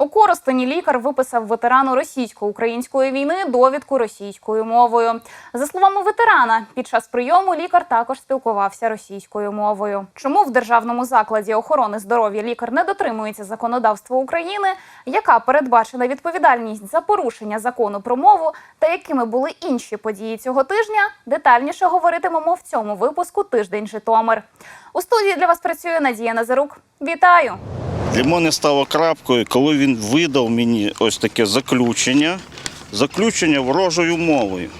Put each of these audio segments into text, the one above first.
У Коростені лікар виписав ветерану російсько-української війни довідку російською мовою. За словами ветерана, під час прийому лікар також спілкувався російською мовою. Чому в державному закладі охорони здоров'я лікар не дотримується законодавства України? Яка передбачена відповідальність за порушення закону про мову та якими були інші події цього тижня? Детальніше говоритимемо в цьому випуску Тиждень Житомир. У студії для вас працює Надія Назарук. Вітаю! Для мене стало крапкою, коли він видав мені ось таке заключення, заключення ворожою мовою.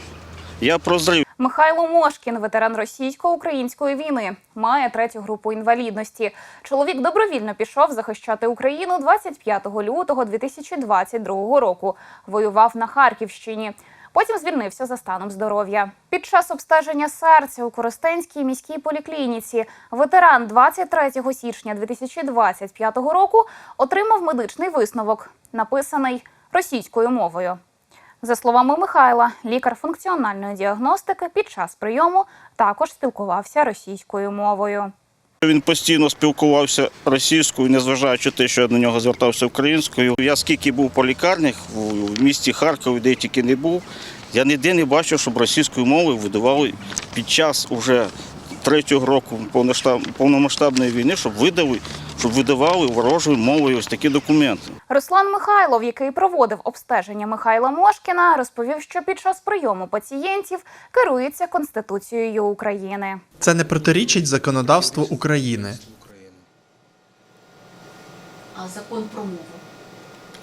Я прозрів. Михайло Мошкін, ветеран російсько-української війни, має третю групу інвалідності. Чоловік добровільно пішов захищати Україну 25 лютого 2022 року. Воював на Харківщині. Потім звільнився за станом здоров'я. Під час обстеження серця у Коростенській міській поліклініці ветеран 23 січня 2025 року отримав медичний висновок, написаний російською мовою. За словами Михайла, лікар функціональної діагностики під час прийому також спілкувався російською мовою. Він постійно спілкувався російською, незважаючи те, що я до нього звертався українською. Я скільки був по лікарнях в місті Харкові, де тільки не був, я ніде не бачив, щоб російською мовою видавали під час уже третього року повномасштабної війни, щоб видали, щоб видавали ворожою мовою ось такі документи. Руслан Михайлов, який проводив обстеження Михайла Мошкіна, розповів, що під час прийому пацієнтів керується Конституцією України. Це не протирічить законодавству України. А закон про мову.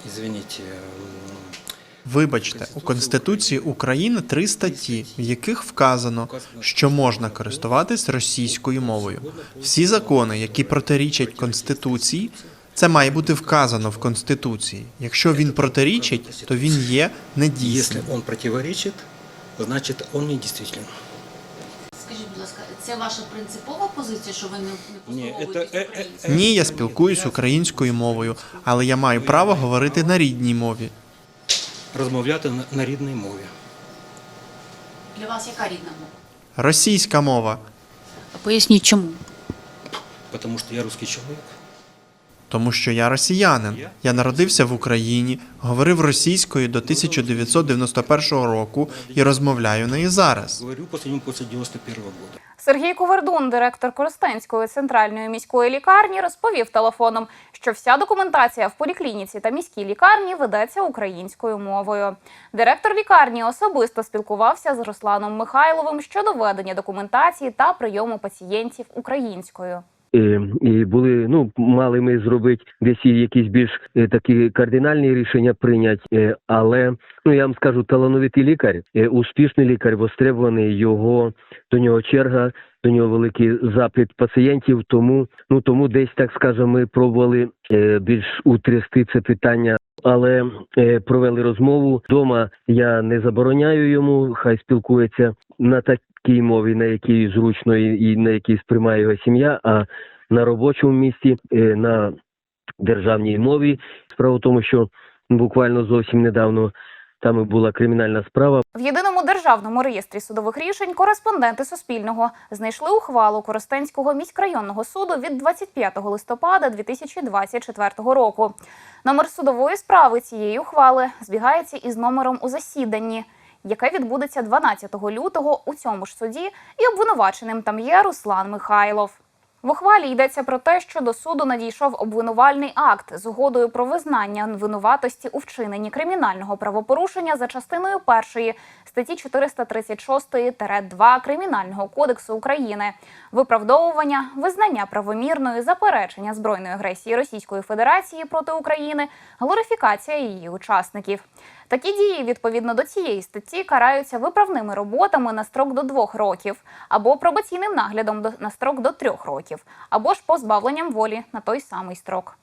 Извините, м, Вибачте, у Конституції України три статті, в яких вказано, що можна користуватись російською мовою. Всі закони, які протирічать Конституції, це має бути вказано в Конституції. Якщо він протирічить, то він є недійсним. он противоречит, значит он недействителен. Скажіть, будь ласка, це ваша принципова позиція, що ви не, не Ні, послуговуєтесь? Ні, я спілкуюсь українською мовою, але я маю право говорити на рідній мові. Розмовляти на, рідній мові. Для вас яка рідна мова? Російська мова, Поясніть чому. Потому що я русский чоловік. тому що я росіянин. Я народився в Україні, говорив російською до 1991 року і розмовляю нею зараз. Говорю по нему после 91 года. Сергій Ковердун, директор Коростенської центральної міської лікарні, розповів телефоном, що вся документація в поліклініці та міській лікарні ведеться українською мовою. Директор лікарні особисто спілкувався з Русланом Михайловим щодо ведення документації та прийому пацієнтів українською. Е, І були, ну, мали ми зробити десь якісь більш е, такі кардинальні рішення прийняти, е, але ну я вам скажу, талановитий лікар, успішний лікар, востребований його до нього черга, до нього великий запит пацієнтів. Тому ну тому десь так скажемо, ми пробували е, більш утрясти це питання. Але е, провели розмову вдома. Я не забороняю йому, хай спілкується на такій мові, на якій зручно і, і на якій сприймає його сім'я. А на робочому місці е, на державній мові. Справа в тому, що буквально зовсім недавно там і була кримінальна справа. В єдиному державному реєстрі судових рішень кореспонденти Суспільного знайшли ухвалу Коростенського міськрайонного суду від 25 листопада 2024 року. Номер судової справи цієї ухвали збігається із номером у засіданні, яке відбудеться 12 лютого у цьому ж суді, і обвинуваченим там є Руслан Михайлов. В ухвалі йдеться про те, що до суду надійшов обвинувальний акт з угодою про визнання винуватості у вчиненні кримінального правопорушення за частиною першої статті 436-2 Кримінального кодексу України, виправдовування, визнання правомірної заперечення збройної агресії Російської Федерації проти України, глорифікація її учасників. Такі дії відповідно до цієї статті караються виправними роботами на строк до двох років, або пробаційним наглядом до- на строк до трьох років, або ж позбавленням волі на той самий строк.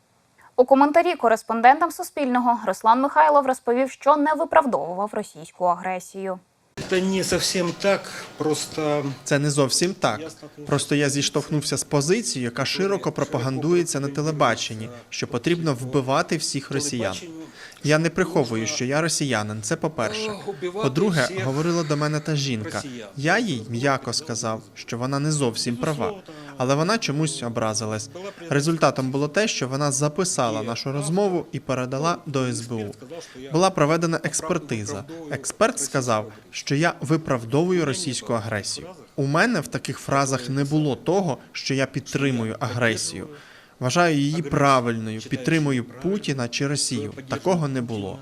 У коментарі кореспондентам Суспільного Руслан Михайлов розповів, що не виправдовував російську агресію. Это не совсем так, просто Це не зовсім так. Просто я зіштовхнувся з позицією, яка широко пропагандується на телебаченні, що потрібно вбивати всіх росіян. Я не приховую, що я росіянин. Це по-перше. По-друге, говорила до мене та жінка. Я їй м'яко сказав, що вона не зовсім права, але вона чомусь образилась. Результатом було те, що вона записала нашу розмову і передала до СБУ. Була проведена експертиза. Експерт сказав, що я виправдовую російську агресію. У мене в таких фразах не було того, що я підтримую агресію. Вважаю її правильною, підтримую Путіна чи Росію. Такого не було.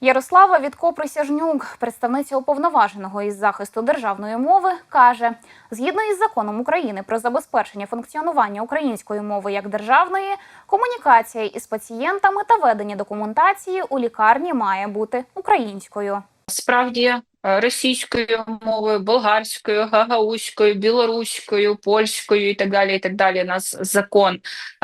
Ярослава Вітко-Присяжнюк, представниця уповноваженого із захисту державної мови, каже: згідно із законом України про забезпечення функціонування української мови як державної, комунікація із пацієнтами та ведення документації у лікарні має бути українською. Справді російською мовою, болгарською, гагаузькою, білоруською, польською і так далі. І так далі. Нас закон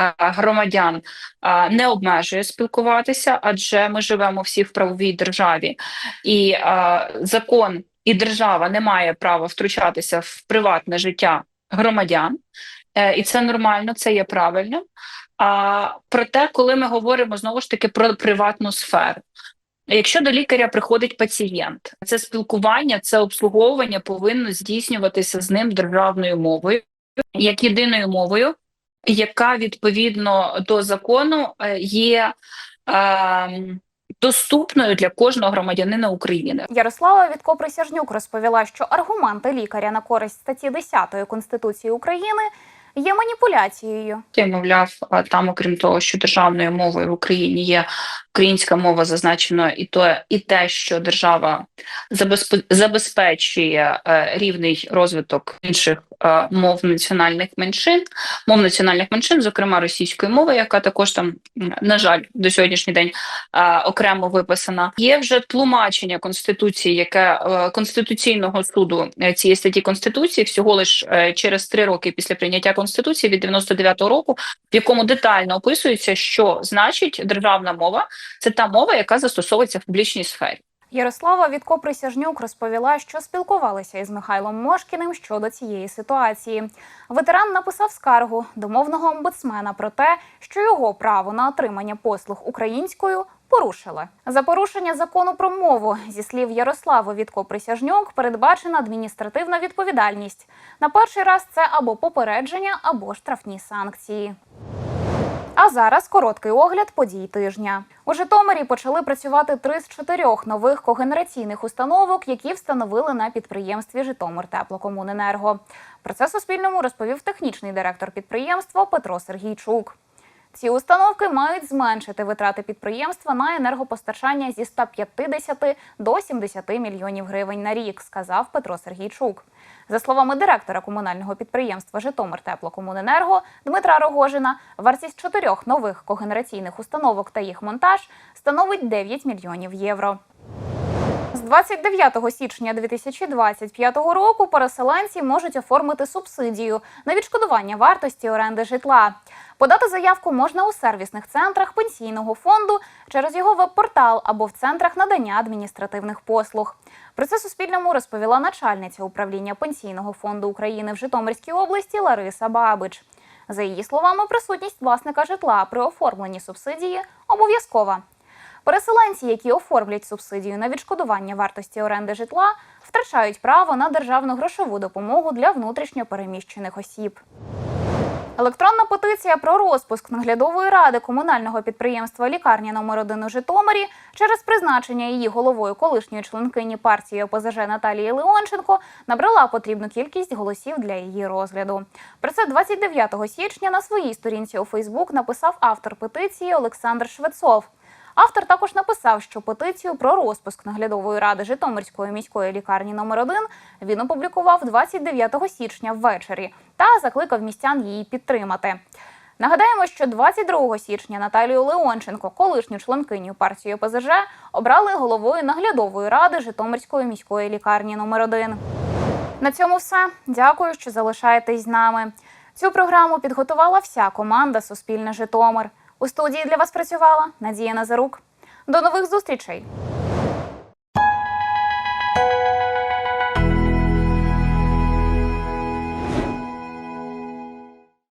е, громадян е, не обмежує спілкуватися, адже ми живемо всі в правовій державі, і е, закон і держава не має права втручатися в приватне життя громадян, Е, і це нормально, це є правильно. А проте, коли ми говоримо знову ж таки про приватну сферу. Якщо до лікаря приходить пацієнт, це спілкування, це обслуговування повинно здійснюватися з ним державною мовою, як єдиною мовою, яка відповідно до закону е, є е, доступною для кожного громадянина України. Ярослава Вітко-Присяжнюк розповіла, що аргументи лікаря на користь статті 10 Конституції України є маніпуляцією. Я мовляв, а там, окрім того, що державною мовою в Україні є українська мова, зазначено і то, і те, що держава забезпе- забезпечує е, рівний розвиток інших е, мов національних меншин, мов національних меншин, зокрема російської мови, яка також там, на жаль, до сьогоднішній день е, окремо виписана. Є вже тлумачення конституції, яке конституційного суду цієї статті конституції всього лиш через три роки після прийняття конституції від 99-го року, в якому детально описується, що значить державна мова це та мова, яка застосовується в публічній сфері. Ярослава Вітко-Присяжнюк розповіла, що спілкувалися із Михайлом Мошкіним щодо цієї ситуації. Ветеран написав скаргу до мовного омбудсмена про те, що його право на отримання послуг українською порушили. За порушення закону про мову, зі слів Ярослави Вітко-Присяжнюк, передбачена адміністративна відповідальність. На перший раз це або попередження, або штрафні санкції. А зараз короткий огляд подій тижня. У Житомирі почали працювати три з чотирьох нових когенераційних установок, які встановили на підприємстві Житомир Теплокомуненерго. Про це Суспільному розповів технічний директор підприємства Петро Сергійчук. Ці установки мають зменшити витрати підприємства на енергопостачання зі 150 до 70 мільйонів гривень на рік, сказав Петро Сергійчук. За словами директора комунального підприємства Житомир Теплокомуненерго Дмитра Рогожина, вартість чотирьох нових когенераційних установок та їх монтаж становить 9 мільйонів євро. З 29 січня 2025 року переселенці можуть оформити субсидію на відшкодування вартості оренди житла. Подати заявку можна у сервісних центрах пенсійного фонду через його веб-портал або в центрах надання адміністративних послуг. Про це Суспільному розповіла начальниця управління пенсійного фонду України в Житомирській області Лариса Бабич. За її словами, присутність власника житла при оформленні субсидії обов'язкова. Переселенці, які оформлять субсидію на відшкодування вартості оренди житла, втрачають право на державну грошову допомогу для внутрішньо переміщених осіб. Електронна петиція про розпуск наглядової ради комунального підприємства Лікарня номер 1 у Житомирі через призначення її головою колишньої членкині партії ОПЗЖ Наталії Леонченко набрала потрібну кількість голосів для її розгляду. Про це 29 січня на своїй сторінці у Фейсбук написав автор петиції Олександр Швецов. Автор також написав, що петицію про розпуск наглядової ради Житомирської міської лікарні номер 1 він опублікував 29 січня ввечері та закликав містян її підтримати. Нагадаємо, що 22 січня Наталію Леонченко, колишню членкиню партії ОПЗЖ, обрали головою наглядової ради Житомирської міської лікарні номер 1 На цьому все. Дякую, що залишаєтесь з нами. Цю програму підготувала вся команда Суспільне Житомир. У студії для вас працювала Надія Назарук. До нових зустрічей!